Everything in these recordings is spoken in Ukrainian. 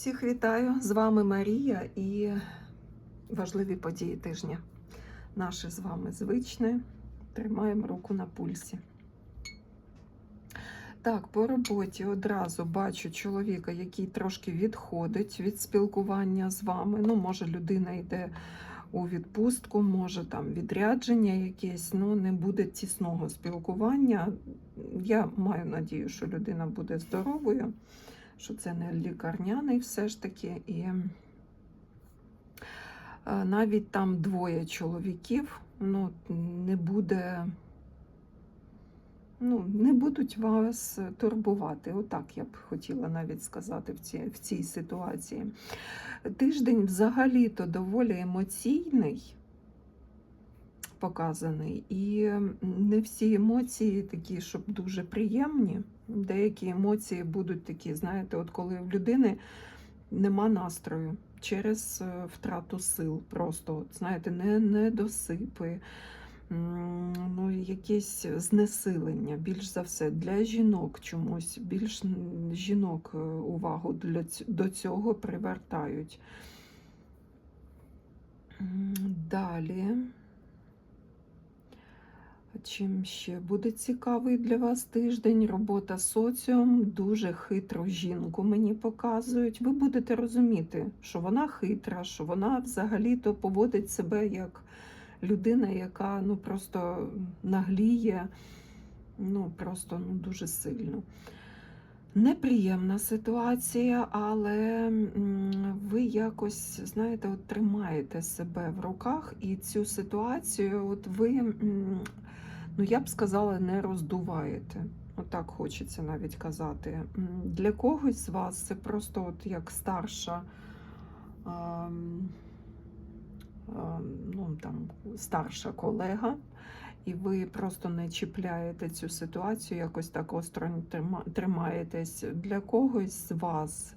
Всіх вітаю! З вами Марія і важливі події тижня. Наше з вами звичне. Тримаємо руку на пульсі. Так, по роботі одразу бачу чоловіка, який трошки відходить від спілкування з вами. Ну, може, людина йде у відпустку, може там відрядження якесь, ну не буде тісного спілкування. Я маю надію, що людина буде здоровою що це не лікарняний все ж таки. І е, навіть там двоє чоловіків ну, не буде, ну, не будуть вас турбувати. Отак я б хотіла навіть сказати в цій, в цій ситуації. Тиждень взагалі-то доволі емоційний. Показаний, і не всі емоції такі, щоб дуже приємні. Деякі емоції будуть такі, знаєте, от коли в людини нема настрою через е, втрату сил, просто, от, знаєте, не, недосипи, ну, якесь знесилення, більш за все, для жінок чомусь, більш жінок е, увагу для, до цього привертають. Далі. Чим ще буде цікавий для вас тиждень? Робота соціум, дуже хитру жінку мені показують. Ви будете розуміти, що вона хитра, що вона взагалі-то поводить себе як людина, яка ну просто нагліє, ну просто ну, дуже сильно. Неприємна ситуація, але ви якось, знаєте, от тримаєте себе в руках, і цю ситуацію, от ви ну я б сказала, не роздуваєте. Отак от хочеться навіть казати. Для когось з вас це просто от як старша. Ну, там, старша колега, і ви просто не чіпляєте цю ситуацію, якось так остро тримаєтесь. Для когось з вас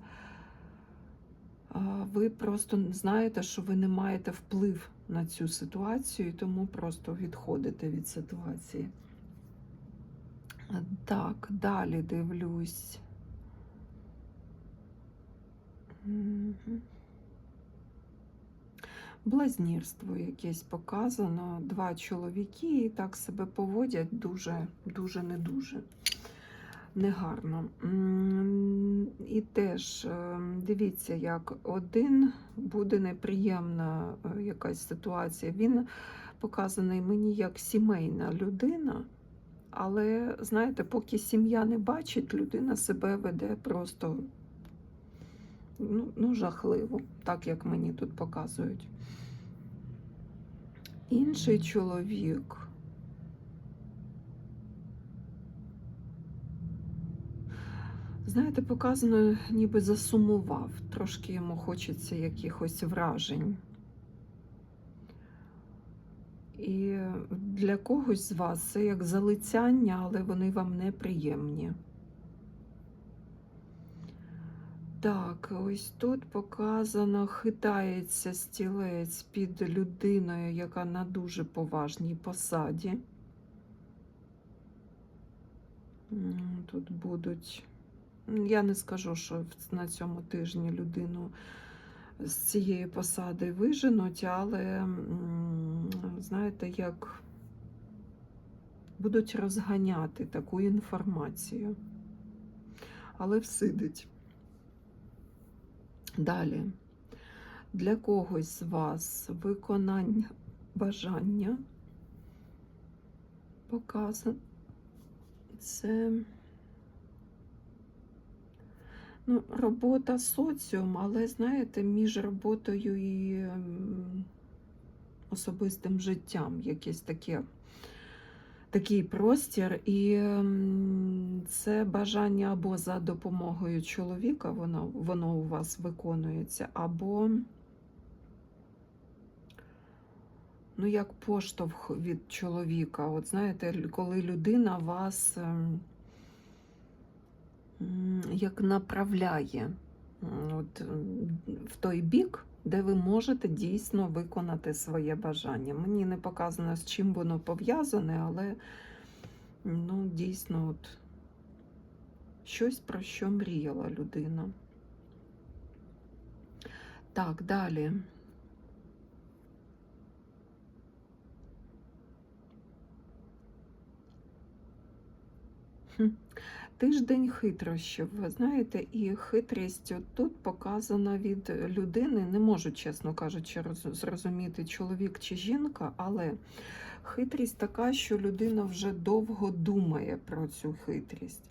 ви просто знаєте, що ви не маєте вплив на цю ситуацію, і тому просто відходите від ситуації. Так, далі дивлюсь. Блазнірство якесь показано. Два чоловіки і так себе поводять дуже, дуже не дуже негарно. І теж е, дивіться, як один буде неприємна е, якась ситуація. Він показаний мені як сімейна людина, але, знаєте, поки сім'я не бачить, людина себе веде просто ну, ну, жахливо, так як мені тут показують. Інший чоловік. Знаєте, показано, ніби засумував, трошки йому хочеться якихось вражень. І для когось з вас це як залицяння, але вони вам неприємні. Так, ось тут показано, хитається стілець під людиною, яка на дуже поважній посаді. Тут будуть я не скажу, що на цьому тижні людину з цієї посади виженуть, але, знаєте, як будуть розганяти таку інформацію, але всидить. Далі, для когось з вас виконання бажання показано. Це Ну, Робота соціум, але, знаєте, між роботою і особистим життям якесь таке, такий простір. І це бажання або за допомогою чоловіка, воно, воно у вас виконується, або ну, як поштовх від чоловіка. От знаєте, коли людина вас. Ем, як направляє от, в той бік, де ви можете дійсно виконати своє бажання. Мені не показано, з чим воно пов'язане, але ну, дійсно от, щось про що мріяла людина. Так, далі. Тиждень хитрощів, ви знаєте, і хитрість тут показана від людини. Не можу, чесно кажучи, зрозуміти, чоловік чи жінка, але хитрість така, що людина вже довго думає про цю хитрість.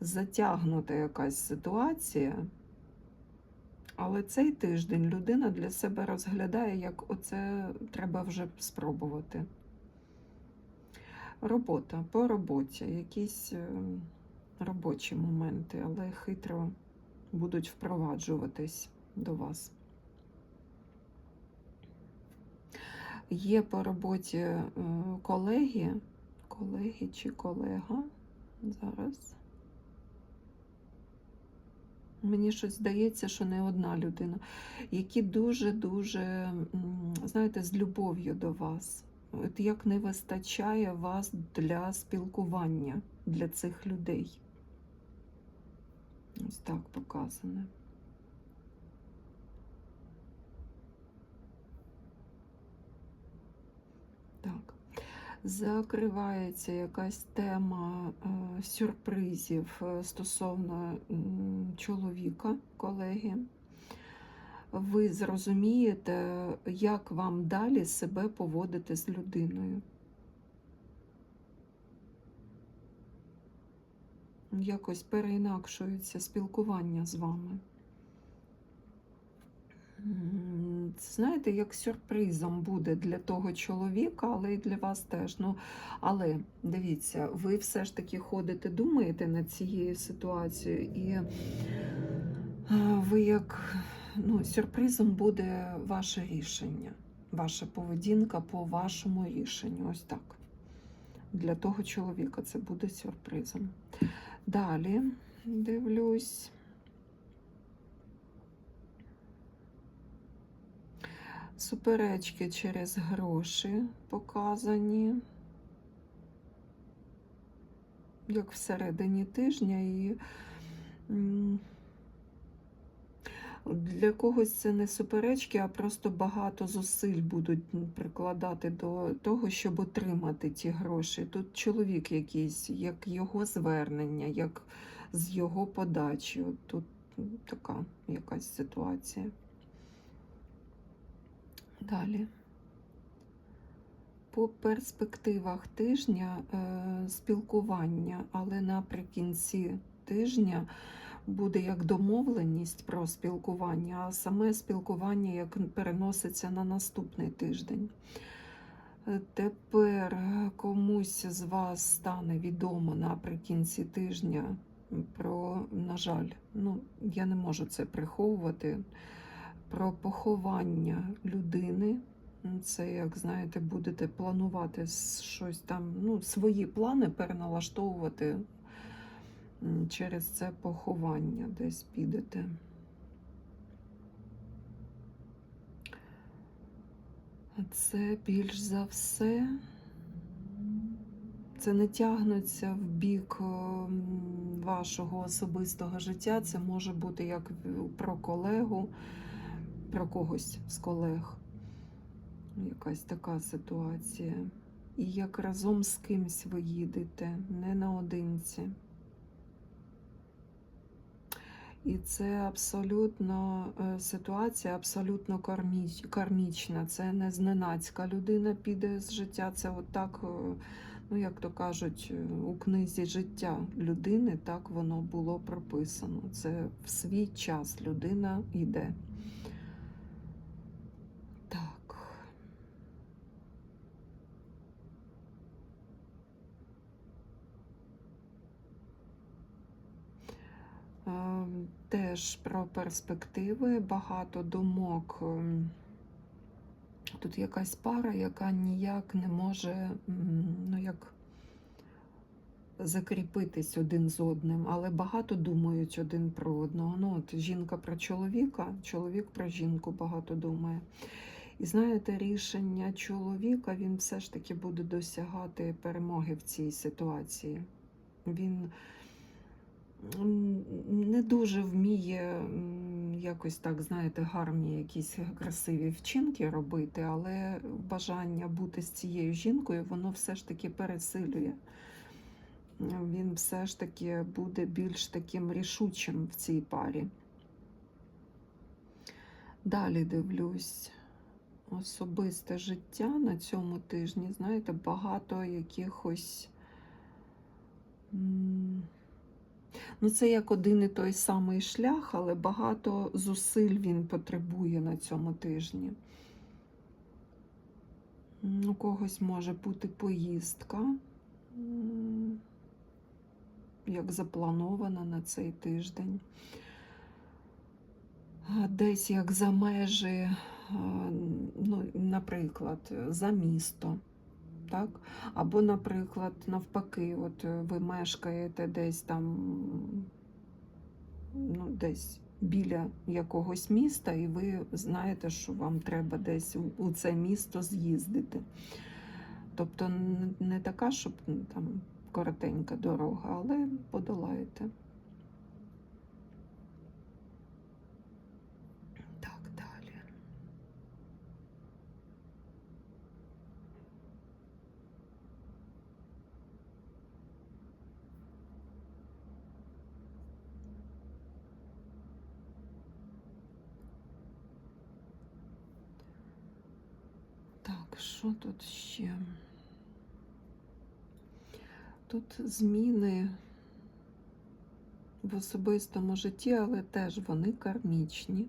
Затягнута якась ситуація. Але цей тиждень людина для себе розглядає, як оце треба вже спробувати. Робота по роботі, якісь е, робочі моменти, але хитро будуть впроваджуватись до вас. Є по роботі е, колеги, колеги чи колега. Зараз. Мені щось здається, що не одна людина, які дуже-дуже, знаєте, з любов'ю до вас. От як не вистачає вас для спілкування для цих людей. Ось так показане. Так. Закривається якась тема е, сюрпризів е, стосовно м, чоловіка, колеги. Ви зрозумієте, як вам далі себе поводити з людиною. Якось переінакшується спілкування з вами. Знаєте, як сюрпризом буде для того чоловіка, але і для вас теж. Ну, але дивіться, ви все ж таки ходите, думаєте над цією ситуацією, і е, ви як ну, сюрпризом буде ваше рішення, ваша поведінка по вашому рішенню. Ось так. Для того чоловіка це буде сюрпризом. Далі дивлюсь. Суперечки через гроші показані, як всередині тижня, і для когось це не суперечки, а просто багато зусиль будуть прикладати до того, щоб отримати ті гроші. Тут чоловік якийсь, як його звернення, як з його подачі. От Тут така якась ситуація. Далі. По перспективах тижня е, спілкування, але наприкінці тижня буде як домовленість про спілкування, а саме спілкування як переноситься на наступний тиждень. Е, Тепер комусь з вас стане відомо наприкінці тижня про, на жаль, ну, я не можу це приховувати про поховання людини. Це, як знаєте, будете планувати щось там, ну, свої плани переналаштовувати через це поховання, десь підете. Це більш за все. Це не тягнеться в бік вашого особистого життя. Це може бути як про колегу, про когось з колег. Якась така ситуація. І як разом з кимсь ви їдете, не наодинці. І це абсолютно е, ситуація абсолютно карміч, кармічна. Це не зненацька людина піде з життя. Це отак, е, ну як то кажуть, е, у книзі життя людини так воно було прописано. Це в свій час людина йде. Так. Е, Теж про перспективи, багато думок. ем, Тут якась пара, яка ніяк не може ну, як закріпитись один з одним, але багато думають один про одного. Ну, от жінка про чоловіка, чоловік про жінку багато думає. І знаєте, рішення чоловіка він все ж таки буде досягати перемоги в цій ситуації. Він не дуже вміє якось так, знаєте, гарні якісь красиві вчинки робити, але бажання бути з цією жінкою, воно все ж таки пересилює. Він все ж таки буде більш таким рішучим в цій парі. Далі дивлюсь особисте життя на цьому тижні. Знаєте, багато якихось. Ну, це як один і той самий шлях, але багато зусиль він потребує на цьому тижні. У когось може бути поїздка, як запланована на цей тиждень. Десь як за межі, ну, наприклад, за місто. Так? Або, наприклад, навпаки, от е, ви мешкаєте десь там, ну, десь біля якогось міста, і ви знаєте, що вам треба десь у- це місто з'їздити. Тобто не така, щоб там коротенька дорога, але подолаєте. Так, далі. Так, що тут ще? Тут зміни в особистому житті, але теж вони кармічні.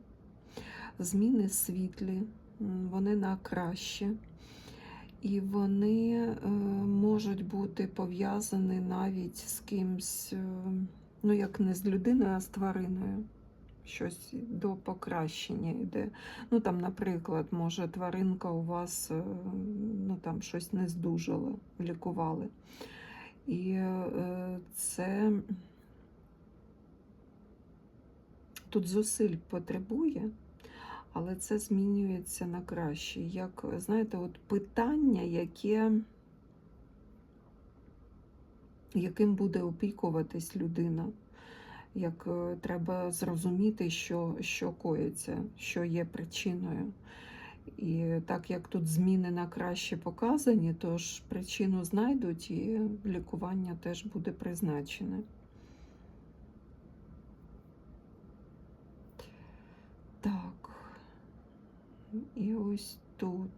Зміни світлі, вони на краще. І вони е, можуть бути пов'язані навіть з кимсь, е, ну як не з людиною, а з твариною. Щось до покращення йде. Ну там, наприклад, може тваринка у вас е, ну, там щось не здужала, лікували. І е, це тут зусиль потребує, але це змінюється на краще. Як, знаєте, от питання, яке, яким буде опікуватись людина. Як е, треба зрозуміти, що, що коїться, що є причиною. І так як тут зміни на краще показані, то ж причину знайдуть і лікування теж буде призначене. Так. І ось тут.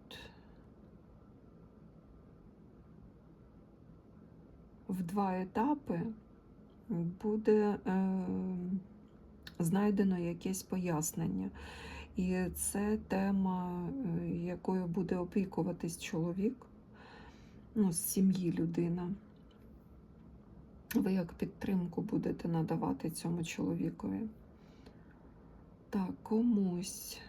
В два етапи буде е, знайдено якесь пояснення. І це тема, е, якою буде опікуватись чоловік, ну, з сім'ї людина. Ви як підтримку будете надавати цьому чоловікові. Так, комусь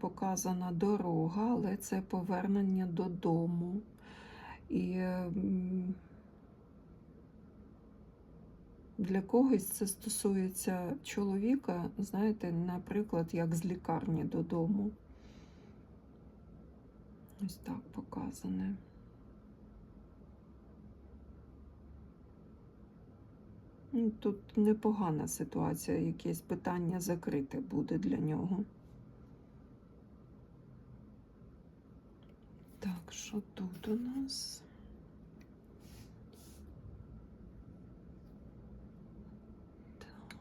показана дорога, але це повернення додому. І для когось це стосується чоловіка, знаєте, наприклад, як з лікарні додому. Ось так показане. Ну, Тут непогана ситуація, якесь питання закрите буде для нього. Так, що тут у нас? Так.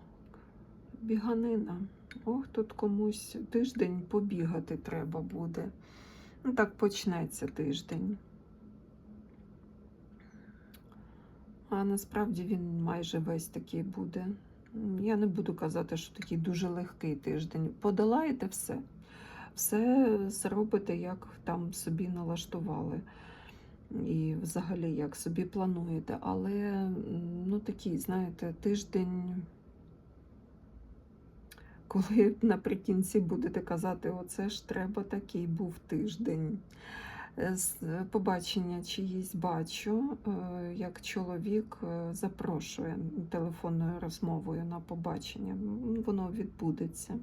Біганина. Ох, тут комусь тиждень побігати треба буде. Ну, так почнеться тиждень. А насправді він майже весь такий буде. Я не буду казати, що такий дуже легкий тиждень. Подолаєте все. Все зробите, як там собі налаштували. І взагалі, як собі плануєте. Але ну такий, знаєте, тиждень, коли наприкінці будете казати, оце ж треба такий був тиждень. Е, Побачення чиїсь бачу, е, як чоловік е, запрошує телефонною розмовою на побачення. Воно відбудеться.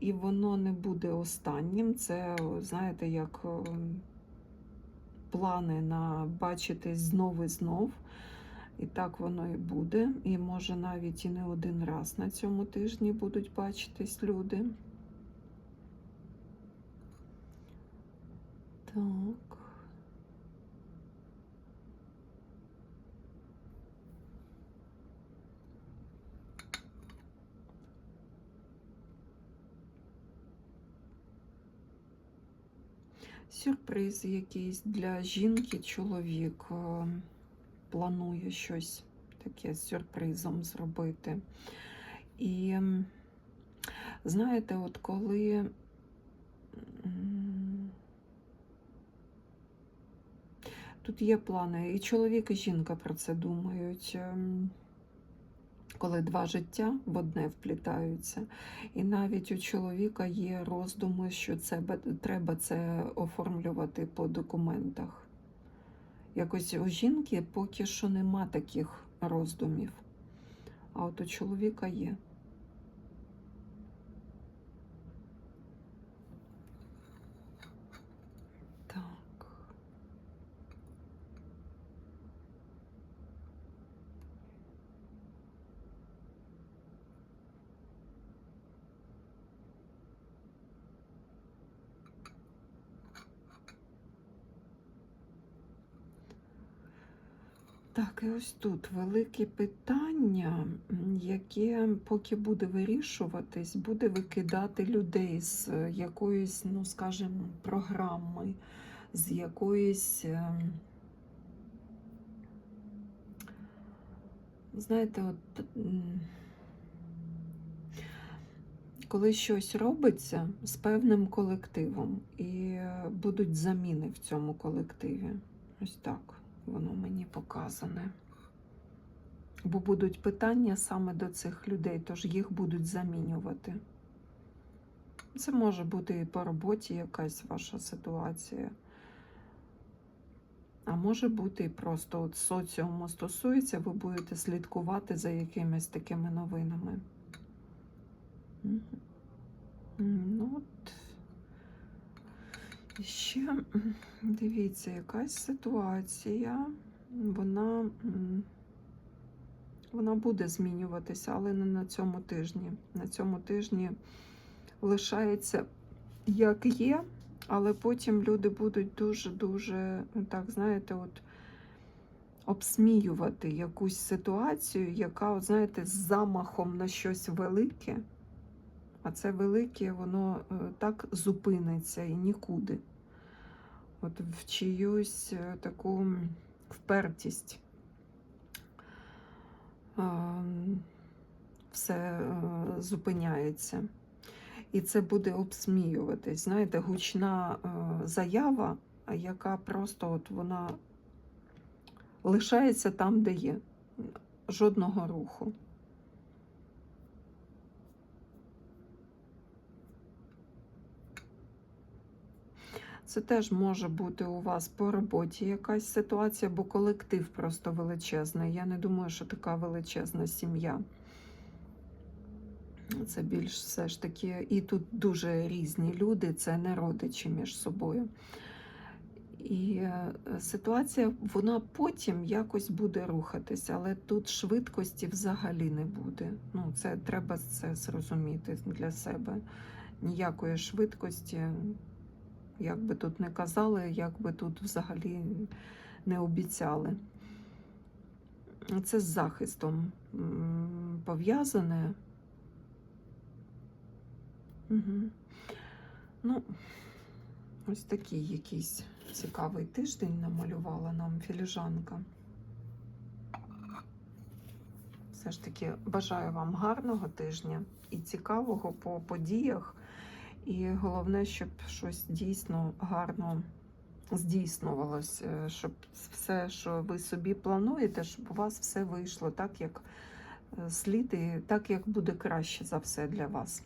І воно не буде останнім. Це, знаєте, як е, плани на бачитись знов і знов. І так воно і буде. І може навіть і не один раз на цьому тижні будуть бачитись люди. Так. Сюрприз якийсь для жінки, чоловік планує щось таке з сюрпризом зробити. І знаєте, от коли тут є плани, і чоловік, і жінка про це думають. ем, Коли два життя в одне вплітаються, і навіть у чоловіка є роздуми, що це треба це оформлювати по документах. Якось у жінки поки що нема таких роздумів, а от у чоловіка є. Так. Так, і ось тут велике питання, яке поки буде вирішуватись, буде викидати людей з е, якоїсь, ну скажімо, програми, з якоїсь, ем, знаєте, от коли щось робиться з певним колективом, і е, будуть заміни в цьому колективі. Ось так воно мені показане. Бо будуть питання саме до цих людей, тож їх будуть замінювати. Це може бути і по роботі якась ваша ситуація. А може бути і просто от соціуму стосується, ви будете слідкувати за якимись такими новинами. Ну от. Ще дивіться, якась ситуація, вона, вона буде змінюватися, але не на цьому тижні. На цьому тижні лишається як є, але потім люди будуть дуже-дуже, так, знаєте, от обсміювати якусь ситуацію, яка, от, знаєте, з замахом на щось велике. А це велике, воно е, так зупиниться і нікуди. От в чиюсь е, таку впертість. Все е, зупиняється. І це буде обсміюватись. Знаєте, гучна заява, яка просто от вона лишається там, де є. Жодного руху. Це теж може бути у вас по роботі якась ситуація, бо колектив просто величезний. Я не думаю, що така величезна сім'я. Це більш все ж таки, і тут дуже різні люди, це не родичі між собою. І е, ситуація, вона потім якось буде рухатися, але тут швидкості взагалі не буде. Ну, це треба це зрозуміти для себе. Ніякої швидкості, як би тут не казали, як би тут взагалі не обіцяли. Це з захистом пов'язане. Угу. Ну, ось такий якийсь цікавий тиждень намалювала нам філіжанка. Все ж таки бажаю вам гарного тижня і цікавого по подіях. І головне, щоб щось дійсно гарно здійснювалось, е, щоб все, що ви собі плануєте, щоб у вас все вийшло так, як е, слід, і так, як буде краще за все для вас.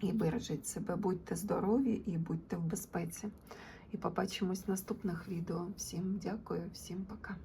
І бережіть себе, будьте здорові і будьте в безпеці. І побачимось в наступних відео. Всім дякую, всім пока.